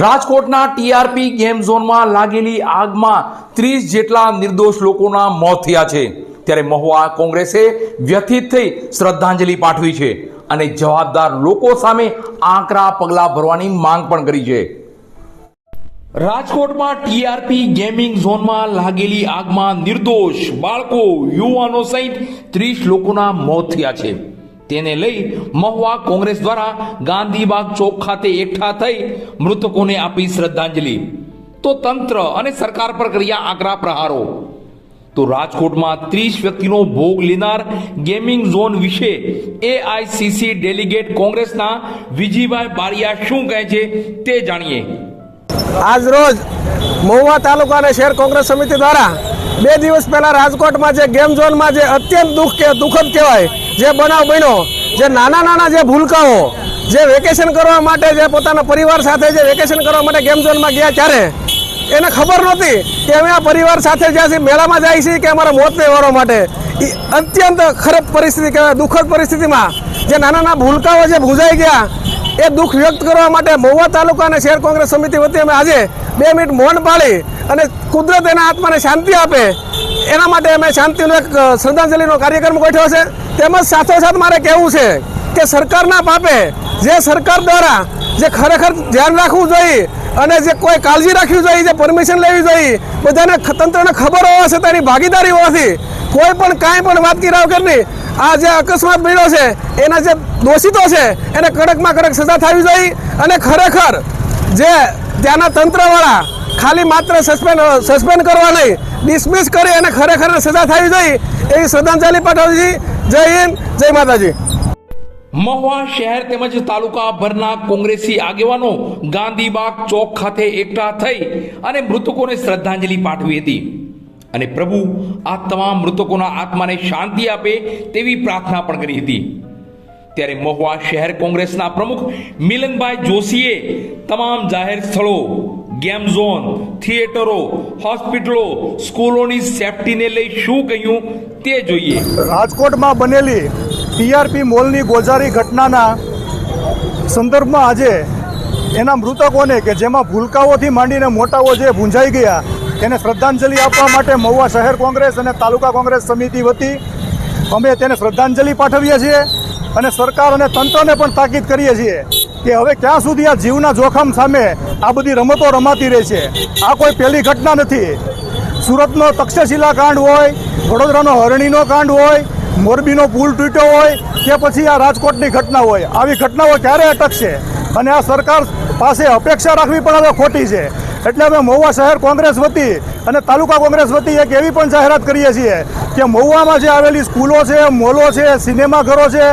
રાજકોટના TRP game ઝોનમાં લાગેલી આગમાં ત્રીસ જેટલા નિર્દોષ લોકોના મોત થયા છે. ત્યારે મહુવા કોંગ્રેસે વ્યથિત થઈ શ્રદ્ધાંજલિ પાઠવી છે અને જવાબદાર લોકો સામે આકરા પગલાં ભરવાની માંગ પણ કરી છે. રાજકોટમાં ટીઆરપી ગેમિંગ ઝોનમાં લાગેલી આગમાં નિર્દોષ બાળકો, યુવાનો સહિત ત્રીસ લોકોના મોત થયા છે. તેને લઈ મહુવા કોંગ્રેસ દ્વારા ગાંધીબાગ ચોક ખાતે એકઠા થઈ મૃતકોને આપી શ્રદ્ધાંજલિ. તો તંત્ર અને સરકાર પર કર્યા આકરા પ્રહારો. તો રાજકોટમાં ત્રીસ વ્યક્તિનો ભોગ લેનાર ગેમિંગ ઝોન વિશે એઆઈસીસી ડેલિગેટ કોંગ્રેસના વિજીભાઈ બારિયા શું કહે છે તે જાણીએ. આજ રોજ મહુવા તાલુકા અને શહેર કોંગ્રેસ સમિતિ દ્વારા બે દિવસ પહેલા રાજકોટમાં જે ગેમ ઝોનમાં જે અત્યંત દુઃખ કે દુઃખદ કહેવાય, જે બનાવ બન્યો, જે નાના નાના જે ભૂલકાઓ, જે વેકેશન કરવા માટે જે પોતાના પરિવાર સાથે જે વેકેશન કરવા માટે ગેમ ઝોનમાં ગયા ત્યારે, એને ખબર નહોતી કે અમે આ પરિવાર સાથે જ્યાં છીએ મેળામાં જાય છીએ કે અમારા મોત તહેવારો માટે. એ અત્યંત ખરાબ પરિસ્થિતિ કહેવાય, દુઃખદ પરિસ્થિતિમાં, જે નાના નાના ભૂલકાઓ જે ભૂજાઈ ગયા એ દુઃખ વ્યક્ત કરવા માટે મહુવા તાલુકા અને શહેર કોંગ્રેસ સમિતિ વતી અમે આજે બે મિનિટ મૌન પાળી અને કુદરત એના આત્માને શાંતિ આપે. એના માટે અમે શાંતિનો એક શ્રદ્ધાંજલિનો કાર્યક્રમ ગોઠવ્યો છે. તેમજ સાથોસાથ મારે કહેવું છે કે સરકારના પાપે જે સરકાર દ્વારા જે ખરેખર ધ્યાન રાખવું જોઈએ અને જે કોઈ કાળજી રાખવી જોઈએ, જે પરમિશન લેવી જોઈએ, બધાને તંત્રને ખબર હોવા છતાં એની ભાગીદારી હોવાથી કોઈ પણ કાંઈ પણ વાત કર્યા વગરની આ જે અકસ્માત બન્યો છે, એના જે દોષિતો છે, એને કડકમાં કડક સજા થવી જોઈએ અને ખરેખર જે ત્યાંના તંત્રવાળા ખાલી માત્ર સસ્પેન્ડ સસ્પેન્ડ કરવા નહીં, ડિસમિસ કરી અને ખરેખર સજા થવી જોઈએ એવી શ્રદ્ધાંજલિ પાઠવજી જય હિન્દ, જય માતાજી. મહુવા શહેર તેમજ તાલુકા ભરના કોંગ્રેસી આગેવાનો ગાંધીબાગ ચોક ખાતે એકઠા થઈ અને મૃતકોને શ્રદ્ધાંજલિ પાઠવી હતી. અને પ્રભુ આ તમામ મૃતકોના આત્માને શાંતિ આપે તેવી પ્રાર્થના પણ કરી હતી. ત્યારે મહુવા શહેર કોંગ્રેસના પ્રમુખ મિલનભાઈ જોશીએ તમામ જાહેર સ્થળો, ગેમ ઝોન, થિયેટરો, હોસ્પિટલો, સ્કૂલોની સેફટીને લઈ શું કહ્યું તે જોઈએ. રાજકોટમાં બનેલી ટીઆરપી મોલની ગોઝારી ઘટનાના સંદર્ભમાં આજે એના મૃતકોને કે જેમાં ભૂલકાઓથી માંડીને મોટાઓ જે ભૂંજાઈ ગયા એને શ્રદ્ધાંજલિ આપવા માટે મહુવા શહેર કોંગ્રેસ અને તાલુકા કોંગ્રેસ સમિતિ વતી અમે તેને શ્રદ્ધાંજલિ પાઠવીએ છીએ અને સરકાર અને તંત્રને પણ તાકીદ કરીએ છીએ કે હવે ક્યાં સુધી આ જીવના જોખમ સામે આ બધી રમતો રમાતી રહે છે. આ કોઈ પહેલી ઘટના નથી. સુરતનો તક્ષશિલા કાંડ હોય, વડોદરાનો હરણીનો કાંડ હોય, મોરબીનો પુલ તૂટ્યો હોય, કે પછી આ રાજકોટની ઘટના હોય. આવી ઘટનાઓ ક્યારે અટકશે? અને આ સરકાર પાસે અપેક્ષા રાખવી પણ હવે ખોટી છે. એટલે અમે મહુવા શહેર કોંગ્રેસ વતી અને તાલુકા કોંગ્રેસ વતી એક એવી પણ જાહેરાત કરીએ છીએ કે મહુવામાં જે આવેલી સ્કૂલો છે, મોલો છે, સિનેમાઘરો છે,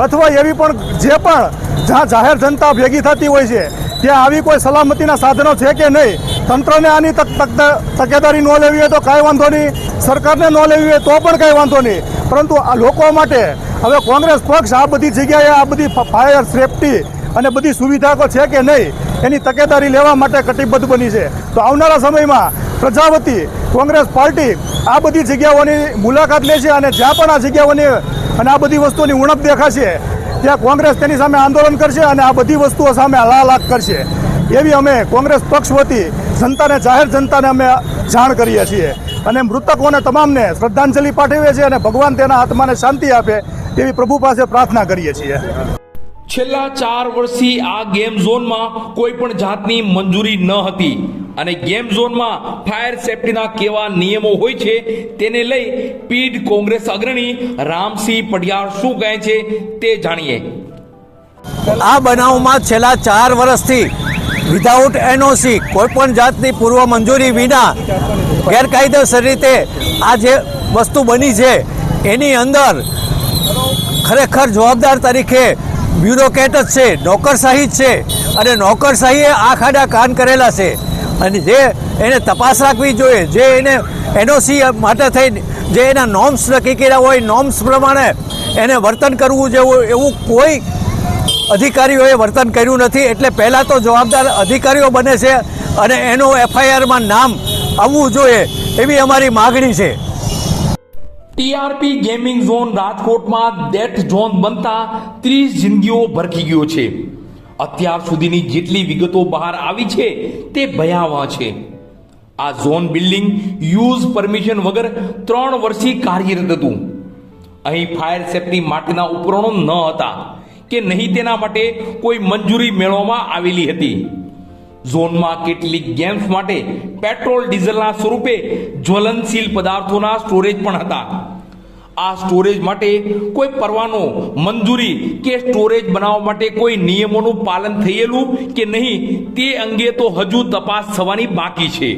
અથવા એવી પણ જે પણ જ્યાં જાહેર જનતા ભેગી થતી હોય છે ત્યાં આવી કોઈ સલામતીના સાધનો છે કે નહીં, તંત્રને આની તક, તક- તકેદારી ન લેવી હોય તો કાંઈ વાંધો નહીં, સરકારને ન લેવી હોય તો પણ કાંઈ વાંધો નહીં, પરંતુ આ લોકો માટે હવે કોંગ્રેસ પક્ષ આ બધી જગ્યાએ આ બધી ફાયર સેફટી અને બધી સુવિધાઓ છે કે નહીં, એની તકેદારી લેવા માટે કટિબદ્ધ બની છે. તો આવનારા સમયમાં પ્રજાવતી કોંગ્રેસ પાર્ટી આ બધી જગ્યાઓની મુલાકાત લે છે અને જ્યાં પણ આ જગ્યાઓની અને આ બધી વસ્તુઓની ઉણપ દેખાશે, ત્યાં કોંગ્રેસ તેની સામે આંદોલન કરશે અને આ બધી વસ્તુઓ સામે લાલાક કરશે. એવી અમે કોંગ્રેસ પક્ષ વતી જનતાને, જાહેર જનતાને અમે જાણ કરીએ છીએ. અને મૃતકોને તમામને શ્રદ્ધાંજલિ પાઠવીએ છીએ અને ભગવાન તેના આત્માને શાંતિ આપે એવી પ્રભુ પાસે પ્રાર્થના કરીએ છીએ. છેલ્લા ચાર વર્ષથી આ ગેમ ઝોનમાં કોઈ પણ જાતની મંજૂરી ન હતી. અને ગેમ ઝોનમાં ફાયર સેફટીના કેવા નિયમો હોય છે તેને લઈ પીઢ કોંગ્રેસ અગ્રણી રામસિંહ પઢિયાર શું કહે છે તે જાણીએ. આ બનાવમાં છેલ્લા ચાર વર્ષથી વિધાઉટ એનઓસી કોઈ પણ જાતની પૂર્વ મંજૂરી વિના ગેરકાયદેસર રીતે આ જે વસ્તુ બની છે, એની અંદર ખરેખર જવાબદાર તરીકે બ્યુરોક્રેટ જ છે, નોકરશાહી જ છે. અને નોકરશાહીએ આ ખાડા કાન કરેલા છે. અને જે એને તપાસ રાખવી જોઈએ, જે એને એનઓસી માટે થઈને, જે એના નોર્મ્સ નક્કી કર્યા હોય, નોર્મ્સ પ્રમાણે એને વર્તન કરવું જેવું, એવું કોઈ અધિકારીઓએ વર્તન કર્યું નથી. એટલે પહેલાં તો જવાબદાર અધિકારીઓ બને છે અને એનું એફઆઈઆરમાં નામ આવવું જોઈએ એવી અમારી માગણી છે. ટીઆરપી ગેમિંગ ઝોન રાજકોટમાં ડેથ ઝોન બનતા ત્રીસ જિંદગીઓ ભરખી ગયો છે. અત્યાર સુધીની જેટલી વિગતો બહાર આવી છે તે ભયાવહ છે. આ ઝોન બિલ્ડિંગ યુઝ પરમિશન વગર ત્રણ વર્ષથી કાર્યરત હતું. અહીં ફાયર સેફટી માટેના ઉપકરણો ન હતા કે નહીં તેના માટે કોઈ મંજૂરી મેળવવામાં આવેલી હતી. ઝોનમાં કેટલીક ગેમ્સ માટે પેટ્રોલ ડીઝલના સ્વરૂપે જ્વલનશીલ પદાર્થોના સ્ટોરેજ પણ હતા. આ સ્ટોરેજ માટે કોઈ પરવાનો મંજૂરી કે સ્ટોરેજ બનાવવા માટે કોઈ નિયમોનું પાલન થયેલું કે નહીં, તે અંગે તો હજુ તપાસ થવાની બાકી છે.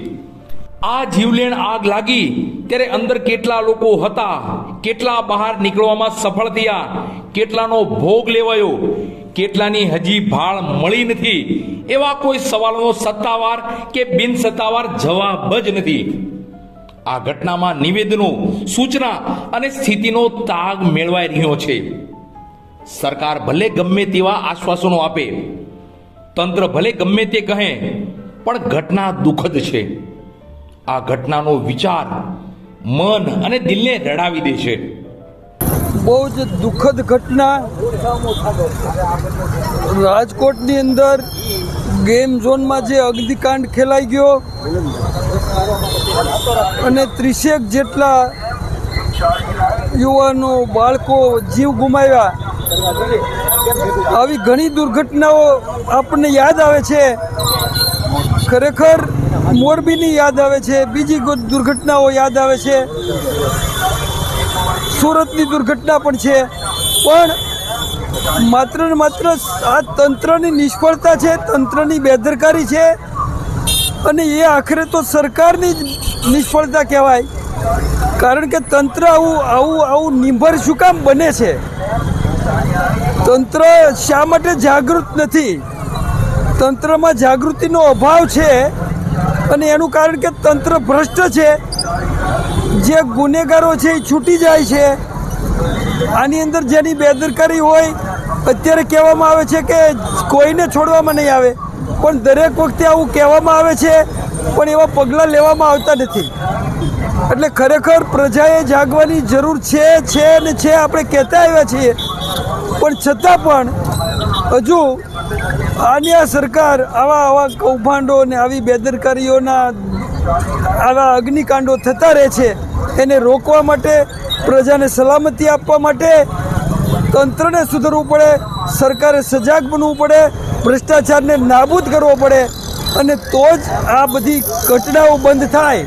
આ જીવલેણ આગ લાગી ત્યારે અંદર કેટલા લોકો હતા, કેટલા બહાર નીકળવામાં સફળ થયા, કેટલાનો ભોગ લેવાયો, કેટલાની હજી ભાળ મળી નથી, એવા કોઈ સવાલોનો સત્તાવાર કે બિન સત્તાવાર જવાબ જ નથી. આ ઘટનામાં નિવેદનો, સૂચના અને સ્થિતિનો તાગ મેળવાઈ રહ્યો છે. સરકાર ભલે ગમે તેવા આશ્વાસનો આપે, તંત્ર ભલે ગમે તે કહે, પણ ઘટના દુઃખદ છે. આ ઘટનાનો વિચાર મન અને દિલને રડાવી દે છે. બહુ જ દુઃખદ ઘટના. રાજકોટની અંદર ગેમ ઝોનમાં જે અગ્નિકાંડ ખેલાઈ ગયો અને ત્રીસેક જેટલા યુવાનો, બાળકો જીવ ગુમાવ્યા. આવી ઘણી દુર્ઘટનાઓ આપણને યાદ આવે છે. ખરેખર મોરબીની યાદ આવે છે, બીજી દુર્ઘટનાઓ યાદ આવે છે. સુરતની દુર્ઘટના પણ છે. પણ માત્ર ને માત્ર આ તંત્રની નિષ્ફળતા છે, તંત્રની બેદરકારી છે અને એ આખરે તો સરકારની જ નિષ્ફળતા કહેવાય. કારણ કે તંત્ર આવું આવું આવું નિર્ભર શું કામ બને છે? તંત્ર શા માટે જાગૃત નથી? તંત્રમાં જાગૃતિનો અભાવ છે અને એનું કારણ કે તંત્ર ભ્રષ્ટ છે. જે ગુનેગારો છે એ છૂટી જાય છે. આની અંદર જેની બેદરકારી હોય અત્યારે કહેવામાં આવે છે કે કોઈને છોડવામાં નહીં આવે, પણ દરેક વખતે આવું કહેવામાં આવે છે, પણ એવા પગલાં લેવામાં આવતા નથી. એટલે ખરેખર પ્રજાએ જાગવાની જરૂર છે છે ને છે આપણે કહેતા આવ્યા છીએ. પણ છતાં પણ હજુ આની આ સરકાર આવા આવા કૌભાંડો ને આવી બેદરકારીઓના આવા અગ્નિકાંડો થતા રહે છે, એને રોકવા માટે, પ્રજાને સલામતી આપવા માટે તંત્રને સુધરવું પડે, સરકારે સજાગ બનવું પડે, ભ્રષ્ટાચારને નાબૂદ કરવો પડે. અને તો જ આ બધી ઘટનાઓ બંધ થાય.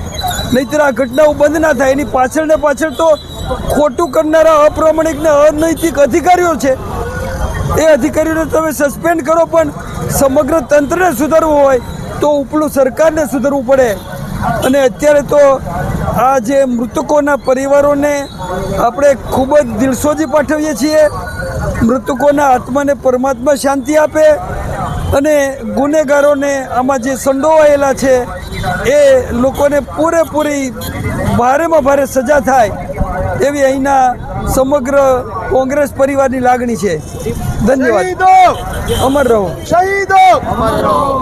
નહીંતર આ ઘટનાઓ બંધ ના થાય. એની પાછળ ને પાછળ તો ખોટું કરનારા અપ્રામાણિક ને અનૈતિક અધિકારીઓ છે. એ અધિકારીઓને તમે સસ્પેન્ડ કરો, પણ સમગ્ર તંત્રને સુધારવું હોય તો ઉપલું સરકારને સુધરવું પડે. અને અત્યારે તો આ જે મૃતકોના પરિવારોને આપણે ખૂબ જ દિલસોજી પાઠવીએ છીએ. મૃતકોના આત્માને પરમાત્મા શાંતિ આપે અને ગુનેગારોને આમાં જે સંડોવાયેલા છે એ લોકોને પૂરેપૂરી ભારેમાં ભારે સજા થાય એવી અહીંના સમગ્ર કોંગ્રેસ પરિવારની લાગણી છે. ધન્યવાદ. અમર રહો. શહીદો!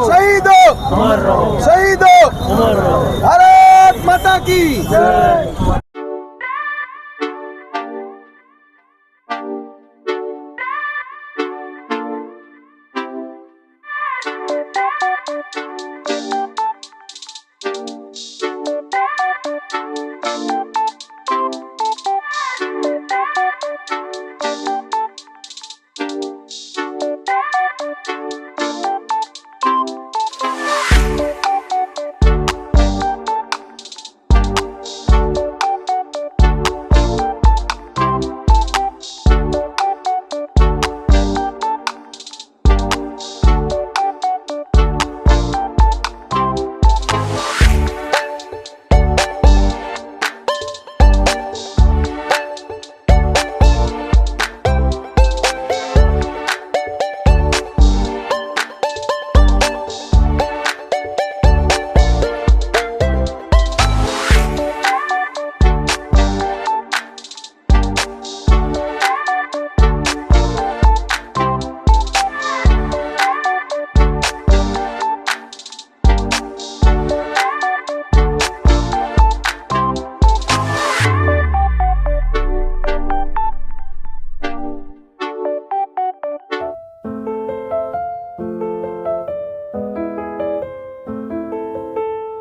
શહીદો! શહીદો! কি